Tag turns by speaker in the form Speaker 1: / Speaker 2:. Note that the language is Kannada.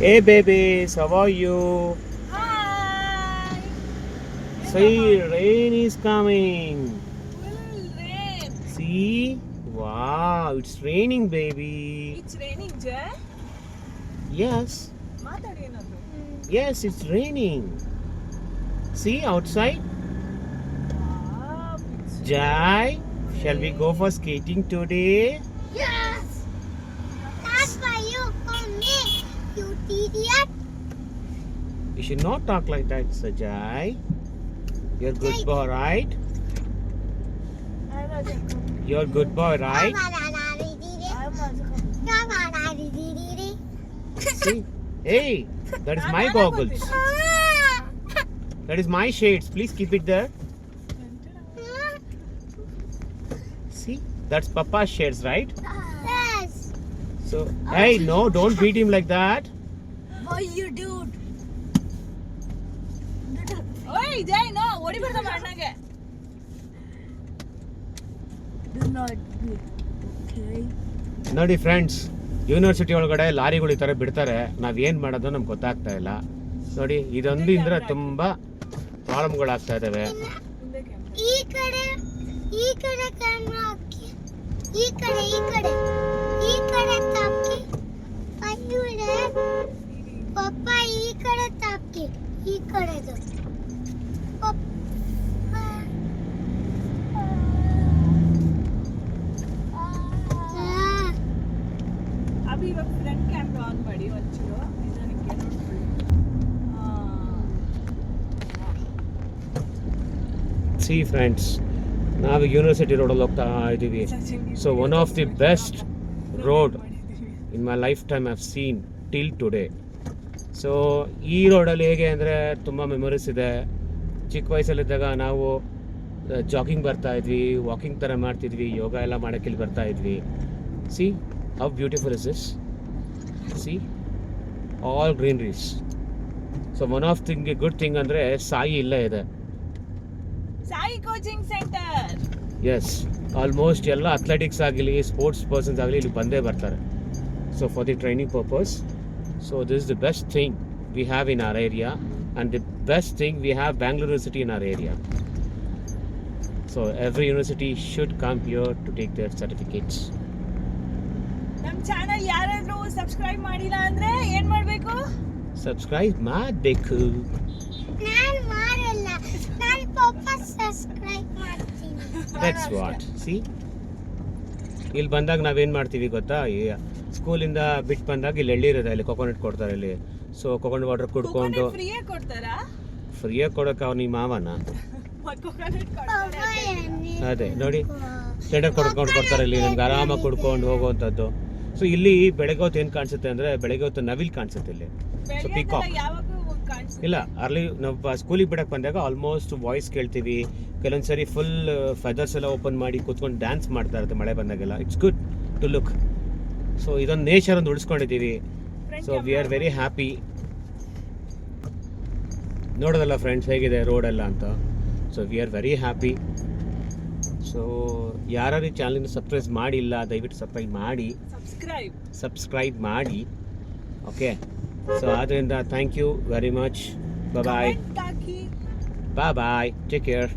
Speaker 1: Hey babies, how are you?
Speaker 2: Hi.
Speaker 1: See, rain is coming.
Speaker 2: Will rain.
Speaker 1: See? Wow, it's raining, baby.
Speaker 2: It's raining, Jay?
Speaker 1: Yes. Yes, it's raining. See outside?
Speaker 2: Wow,
Speaker 1: Jai, shall we go for skating today?
Speaker 3: Yeah! You
Speaker 1: should not talk like that, Sajai. You're good boy, right? You're good boy, right? See? Hey, that is my goggles. That is my shades. Please keep it there. See? That's Papa's shades, right?
Speaker 3: Yes.
Speaker 1: So, hey, no, don't beat him like that.
Speaker 3: Why you dude?
Speaker 2: ಓಯ್ ಇನ್ನು ಅಣ್ಣಗೆ
Speaker 1: ನೋಡಿ. ಫ್ರೆಂಡ್ಸ್ ಯೂನಿವರ್ಸಿಟಿ ಒಳಗಡೆ ಲಾರಿಗಳು ಈ ಥರ ಬಿಡ್ತಾರೆ. ನಾವೇನು ಏನು ಮಾಡೋದು ನಮ್ಗೆ ಗೊತ್ತಾಗ್ತಾ ಇಲ್ಲ. ನೋಡಿ ಇದೊಂದು ಇಂದ್ರೆ ತುಂಬ ಪ್ರಾಬ್ಲಮ್ಗಳಾಗ್ತಾ ಇದ್ದಾವೆ
Speaker 3: ಈ ಕಡೆ
Speaker 2: ಇವಾಗ ಫ್ರಂಟ್ ಆನ್ ಮಾಡಿ
Speaker 1: ಸಿ ಫ್ರೆಂಡ್ಸ್ ನಾವು ಯೂನಿವರ್ಸಿಟಿ ರೋಡಲ್ಲಿ ಹೋಗ್ತಾ ಇದ್ದೀವಿ so one of the best road in my life time have seen till today so ಈ ರೋಡಲ್ಲಿ ಹೇಗೆ ಅಂದರೆ ತುಂಬ ಮೆಮೊರೀಸ್ ಇದೆ. ಚಿಕ್ಕ ವಯಸ್ಸಲ್ಲಿದ್ದಾಗ ನಾವು ಜಾಗಿಂಗ್ ಬರ್ತಾ ಇದ್ವಿ ವಾಕಿಂಗ್ ಥರ ಮಾಡ್ತಿದ್ವಿ ಯೋಗ ಎಲ್ಲ ಮಾಡೋಕ್ಕೆ ಇಲ್ಲಿ ಬರ್ತಾ ಇದ್ವಿ. See how beautiful is is see all greeneries so one of thing good thing ಅಂದರೆ ಸಾಯಿ ಇಲ್ಲೇ ಇದೆ.
Speaker 2: SAI coaching centre
Speaker 1: is almost ಎಲ್ಲ ಅಥ್ಲೆಟಿಕ್ಸ್ ಆಗಲಿ ಸ್ಪೋರ್ಟ್ಸ್ ಪರ್ಸನ್ಸ್ ಆಗಲಿ ಇಲ್ಲಿ ಬಂದೇ ಬರ್ತಾರೆ. So for the training purpose so this the best thing we have in our area and the best thing, we have Bangalore University in our area so every university should come here to take their certificates
Speaker 2: ನಮ್ಮ ಚಾನಲ್ ಯಾರಾದ್ರೂ ಸಬ್ಸ್ಕ್ರೈಬ್ ಮಾಡಿಲ್ಲ ಅಂದ್ರೆ ಏನ್ ಮಾಡ್ಬೇಕು
Speaker 1: ಸಬ್ಸ್ಕ್ರೈಬ್ ಮಾಡಬೇಕು
Speaker 3: ನಾನ್ ಮಾಡಲ್ಲ ನಾನ್ ಪಪ್ಪ ಸಬ್ಸ್ಕ್ರೈಬ್ ಮಾಡ್ತೀನಿ
Speaker 1: ದಟ್ಸ್ ವಾಟ್ ಸಿ ಇಲ್ಲಿ ಬಂದಾಗ ನಾವೇನು ಮಾಡ್ತೀವಿ ಗೊತ್ತಾ? ಈ ಸ್ಕೂಲಿಂದ ಬಿಟ್ಟು ಬಂದಾಗ ಇಲ್ಲಿ ಎಳ್ಳಿರುತ್ತೆ ಇಲ್ಲಿ ಕೊಕೊನಟ್ ಕೊಡ್ತಾರೆ ಇಲ್ಲಿ. ಸೊ ಕೊಕೊನಟ್ ವಾಟರ್ ಕುಡ್ಕೊಂಡು
Speaker 2: ಫ್ರೀಯಾಗಿ
Speaker 1: ಕೊಡೋಕೆ ಅವ್ನು ನಿಮ್ಮ ಮಾವನ? ಅದೇ ನೋಡಿ ಟೆಂಡರ್ ಕೊಡ್ಕೊಂಡು ಕೊಡ್ತಾರೆ ಇಲ್ಲಿ ನಮ್ಗೆ ಆರಾಮಾಗಿ ಕುಡ್ಕೊಂಡು ಹೋಗುವಂಥದ್ದು. ಸೊ ಇಲ್ಲಿ ಬೆಳಗ್ಗೆ ಹೊತ್ತು ಏನು ಕಾಣಿಸುತ್ತೆ ಅಂದರೆ ಬೆಳಗ್ಗೆ ಹೊತ್ತು ನವಿಲ್ ಕಾಣಿಸುತ್ತೆ ಇಲ್ಲಿ. ಸೊ ಪಿಕಾಕ್
Speaker 2: ಕಾಣಿಸುತ್ತೆ.
Speaker 1: ಇಲ್ಲ ಅರ್ಲಿ ನಾವು ಸ್ಕೂಲಿಗೆ ಬಿಡಕ್ಕೆ ಬಂದಾಗ ಆಲ್ಮೋಸ್ಟ್ ವಾಯ್ಸ್ ಕೇಳ್ತೀವಿ. ಕೆಲವೊಂದು ಸರಿ ಫುಲ್ ಫೆದರ್ಸ್ ಎಲ್ಲ ಓಪನ್ ಮಾಡಿ ಕೂತ್ಕೊಂಡು ಡ್ಯಾನ್ಸ್ ಮಾಡ್ತಾ ಇರುತ್ತೆ ಮಳೆ ಬಂದಾಗೆಲ್ಲ. It's good to look so ಇದೊಂದು ನೇಚರ್ ಒಂದು ಉಳಿಸ್ಕೊಂಡಿದ್ದೀವಿ. So we are very happy ನೋಡೋದಲ್ಲ friends ಹೇಗಿದೆ ರೋಡೆಲ್ಲ ಅಂತ? So we are very happy so ಯಾರು ಈ ಚಾನಲ್ನ ಸಬ್ಸ್ಕ್ರೈಬ್ ಮಾಡಿಲ್ಲ ದಯವಿಟ್ಟು ಸಬ್ಸ್ಕ್ರೈಬ್ ಮಾಡಿ.
Speaker 2: ಸಬ್ಸ್ಕ್ರೈಬ್
Speaker 1: ಸಬ್ಸ್ಕ್ರೈಬ್ ಮಾಡಿ. ಓಕೆ ಸೊ ಆದ್ದರಿಂದ thank you very much bye bye bye take care